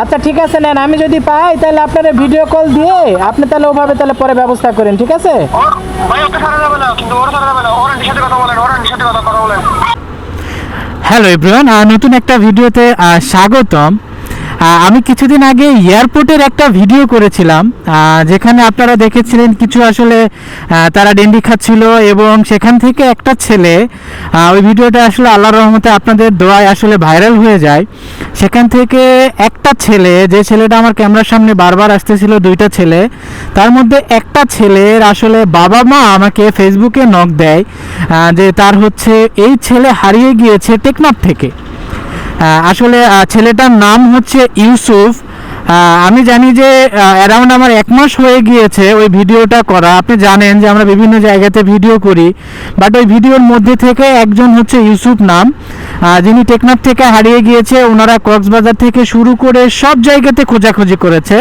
আচ্ছা ঠিক আছে নেন। আমি যদি পাই তাহলে আপনারা ভিডিও কল দিয়ে আপনি তাহলে ওভাবে তাহলে পরে ব্যবস্থা করেন ঠিক আছে? হ্যালো এভরিওয়ান নতুন একটা ভিডিওতে স্বাগতম। আমি কিছুদিন আগে এয়ারপোর্টের একটা ভিডিও করেছিলাম যেখানে আপনারা দেখেছিলেন কিছু আসলে তারা ডেন্ডি খাচ্ছিল এবং সেখান থেকে একটা ছেলে ওই ভিডিওটা আসলে আল্লাহর রহমতে আপনাদের দোয়ায় আসলে ভাইরাল হয়ে যায়। সেখান থেকে একটা ছেলে, যে ছেলেটা আমার ক্যামেরার সামনে বারবার আসতেছিল, দুইটা ছেলে, তার মধ্যে একটা ছেলের আসলে বাবা মা আমাকে ফেসবুকে নক দেয় যে তার হচ্ছে, এই ছেলে হারিয়ে গিয়েছে টেকনাফ থেকে। আসলে ছেলেটার নাম হচ্ছে ইউসুফ। আমি জানি যে অ্যারাউন্ড আমার এক মাস হয়ে গিয়েছে ওই ভিডিওটা করা। আপনি জানেন যে আমরা বিভিন্ন জায়গাতে ভিডিও করি বাট ওই ভিডিওর মধ্যে থেকে একজন হচ্ছে ইউসুফ নাম। যিনি টেকনাফ থেকে হারিয়ে গিয়েছে, ওনারা কক্সবাজার থেকে শুরু করে সব জায়গাতে খোঁজাখুঁজি করেছে।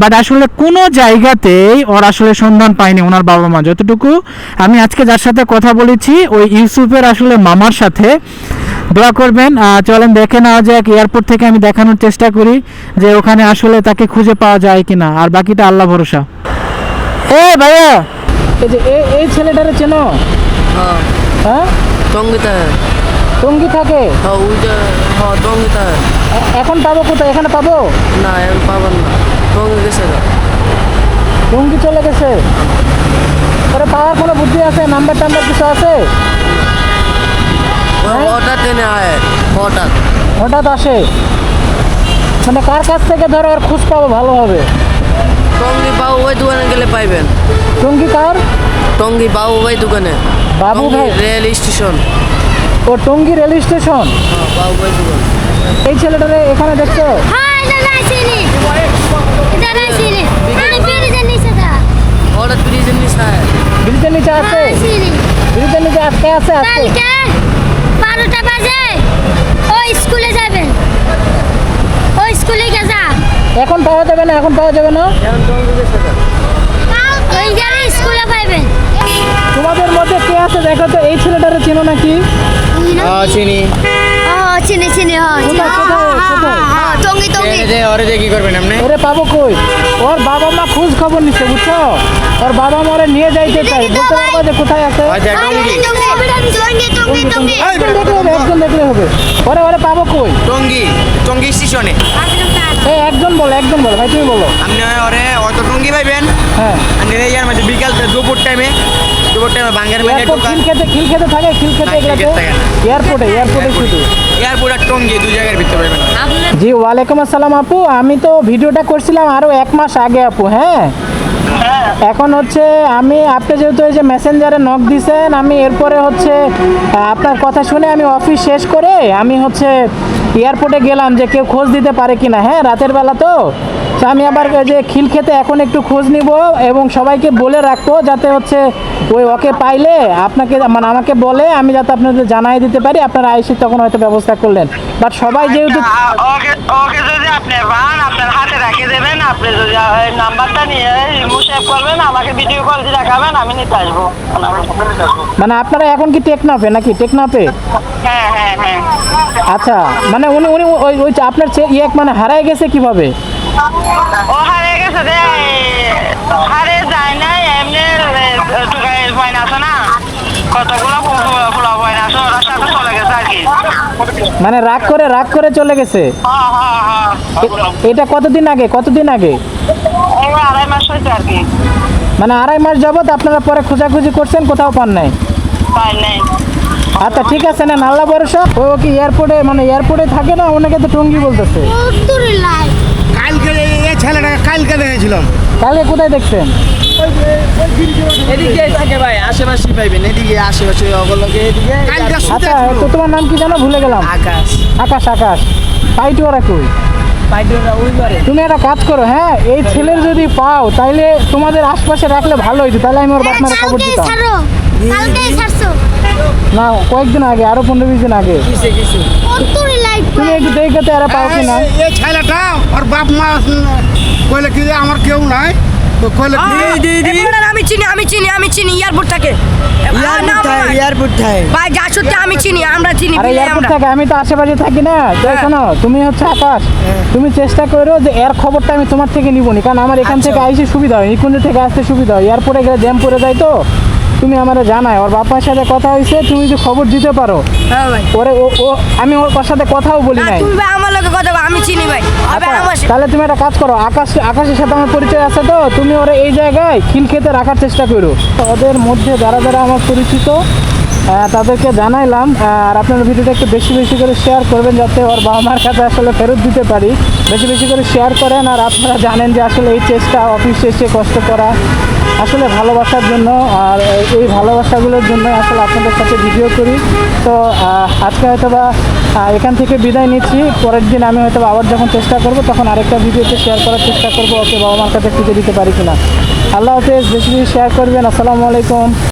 বাট আসলে কোনো জায়গাতেই ওর আসলে সন্ধান পায়নি ওনার বাবা মা। যতটুকু আমি আজকে যার সাথে কথা বলেছি, ওই ইউসুফের আসলে মামার সাথে। দোয়া করবেন। চলেন দেখে নেওয়া যাক এয়ারপোর্ট থেকে আমি দেখানোর চেষ্টা করি যে ওখানে আসলে তাকে খুঁজে পাওয়া যায় কিনা আর বাকিটা আল্লাহ ভরসা। এ ভাইয়া এই যে এই ছেলেটারে চেনো? হ্যাঁ।, হ্যাঁ? টঙ্গিতে। টঙ্গি থাকে? হ্যাঁ, হ্যাঁ, টঙ্গিতে। এখন পাবো কোথায়? এখানে পাবো? না এখন পাবো না। টঙ্গি গেছে টঙ্গি চলে গেছে? ওরা পাওয়ার কোনো বুদ্ধি আছে? নাম্বার টাম্বার কিছু আছে? हঠাৎ আয় হঠাৎ। হঠাৎ আসে। মানে কার কাছ থেকে ধরো আর খোঁজ পাবো ভালো হবে টঙ্গি বাবু ভাই দোকানে গেলে পাইবেন। টঙ্গি কার? টঙ্গি বাবু ভাই দোকানে। বাবু ভাই? Rail station. ও টঙ্গি রেল স্টেশন? হ্যাঁ বাবু ভাই দোকান। এই ছেলেটারে এখানে দেখছ? হ্যাঁ ব্রিজের নিচে হঠাৎ ব্রিজের নিচে আয়। ব্রিজের নিচে আছে ব্রিজের নিচে আজকে আছে আজকে এখন পাওয়া যাবে না এখন পাওয়া যাবে না? তোমাদের মধ্যে কে আছে দেখো তো এই ছেলেটারে চেনো নাকি? চিনি? টঙ্গি ওরে কি করবেন আপনি ওরে পাবো কই? ওর বাবা মা খোঁজ খবর নিচ্ছে বুঝছ? ওর বাবা মা ওরে নিয়ে যাইতে চাই বলতে পারব যে কোথায় আছে? একজন দেখলে হবে ওরে ওরে পাবো কই? টঙ্গি টঙ্গি স্টেশনে। একজন বলো একদম বলো ভাই তুমি বলো। আপনি ওরে অত টঙ্গি পাইবেন? হ্যাঁ। আর ইয়ার মধ্যে বিকাল দুপুর টাইমে দুপুর টাইমে বাঙ্গার মানে খিল খেতে খিল খেতে থাকে খিল খেতে এগুলাতে। এয়ারপোর্টে এয়ারপোর্টে শুধু। এয়ারপোর্ট আর টঙ্গি দুই জায়গার ভিতরে পাইবেন। জি ওয়ালাইকুম আসসালাম আপু। আমি তো ভিডিওটা করছিলাম আরও এক মাস আগে আপু হ্যাঁ? এখন হচ্ছে আমি আপনি যেহেতু এই যে মেসেঞ্জারে নক দিছেন আমি এরপরে হচ্ছে আপনার কথা শুনে আমি অফিস শেষ করে আমি হচ্ছে এয়ারপোর্টে গেলাম যে কেউ খোঁজ দিতে পারে কিনা। হ্যাঁ রাতের বেলা তো। তো আমি আবার ওই যে খিল খেতে এখন একটু খোঁজ নিব এবং সবাইকে বলে রাখব যাতে হচ্ছে ওই ওকে পাইলে আপনাকে মানে আমাকে বলে আমি যাতে আপনাদের জানাই দিতে পারি। আপনারা আইসি তখন হয়তো ব্যবস্থা করলেন। বাট সবাই যেহেতু ওকে ওকে যদি আপনি পান আপনার হাতে রেখে দেবেন আপনি যদি নাম্বারটা নিয়ে ইমো সেভ করবেন আমাকে ভিডিও কল দিয়ে দেখাবেন আমি নিতে আসব। মানে আপনারা এখন কি টেকনাফে নাকি? টেকনাফে? হ্যাঁ হ্যাঁ হ্যাঁ। আচ্ছা মানে উনি উনি ওই ওই আপনার ছে- ইয়ে মানে হারায় গেছে কীভাবে? ও হারিয়ে গেছে রে। হারিয়ে যায় না এমনি টুকাই পয়েন্ট আছে না। কতগুলো ফুলা পয়েন্ট আছে ওরা সাথে চলে গেছে আর কি। মানে রাগ করে রাগ করে চলে গেছে? এটা কতদিন আগে? কতদিন আগে? মানে আড়াই মাস যাবৎ আপনারা পরে খোঁজাখুঁজি করছেন কোথাও পান নাই? আচ্ছা ঠিক আছে না নাল্লা বরসা ও কি এয়ারপোর্টে মানে এয়ারপোর্টে থাকে না? ওনাকে তো টঙ্গি বলতেছে। উত্তরে কালকে ছেলেটাকে কালকে দেখেছিলাম। কালকে কোথায় দেখছেন? এদিকে থাকে ভাই আশেপাশে পাইবেন এদিকে আশেপাশে অবলকে এদিকে আচ্ছা তো তোমার নাম কি জানো? ভুলে গেলাম। আকাশ। আকাশ আকাশ। পাইটু ওরা কই? পাইডোরা ওই পারে তুমি একটা কাজ করো হ্যাঁ? এই ছেলের যদি পাও তাইলে তোমাদের আশপাশে রাখলে ভালো হইতো। তাহলে আমি ওর বাপমারে খবর দিতাম। না কয়েকদিন আগে আরও পনেরো বিশ দিন আগে। তুমি একটু দেখে তো এরা পাও কি না এই ছেলেটা ওর বাপ মা কইলে কি আমার কেউ নাই? এবার আমি চিনি আমি চিনি আমি চিনি এয়ারপোর্ট থেকে। এয়ারপোর্ট থাকে এয়ারপোর্ট থাকে। ভাই যা সত্যি আমি চিনি আমরা চিনি আরে এয়ারপোর্ট আমি তো আশেপাশে থাকি না। তো হ্যাঁ। শোনো তুমি হচ্ছে আকাশ। তুমি চেষ্টা করো যে এর খবরটা আমি তোমার থেকে নিব নি। কারণ আমার এখান আচ্ছা। থেকে আইসে সুবিধা হয় নিকুঞ্জ থেকে আসতে সুবিধা হয়। এয়ারপোর্টে গেলে জ্যাম পড়ে যায় তো। তুমি আমার জানাই ওর বাবার সাথে কথা হয়েছে তুমি যে খবর দিতে পারো। হ্যাঁ ভাই। ওরে ও ও আমি ওর সাথে কথাও বলি নাই। তুমি ভাই আমার লোকে কথা আমি চিনি ভাই। তাহলে তুমি একটা কাজ করো আকাশ আকাশের সাথে আমার পরিচয় আছে তো তুমি ওরা এই জায়গায় খিল খেতে রাখার চেষ্টা করো। ওদের মধ্যে যারা যারা আমার পরিচিত তাদেরকে জানাইলাম আর আপনার ভিডিওটা একটু বেশি বেশি করে শেয়ার করবেন যাতে ওর বাবা মার কাছে আসলে ফেরত দিতে পারি। বেশি বেশি করে শেয়ার করেন আর আপনারা জানেন যে আসলে এই চেষ্টা, অফিস এসে কষ্ট করা আসলে ভালোবাসার জন্য আর এই ভালোবাসাগুলোর জন্য আসলে আপনাদের সাথে ভিডিও করি। তো আজকে হয়তো বা এখান থেকে বিদায় নিচ্ছি। পরের দিন আমি হয়তো আবার যখন চেষ্টা করব, তখন আরেকটা ভিডিওতে শেয়ার করার চেষ্টা করব, ওকে বাবা মার কাছে খুঁজে দিতে পারি কিনা। আল্লাহ হাফেজ, বেশি বেশি শেয়ার করবেন। আসসালামু আলাইকুম।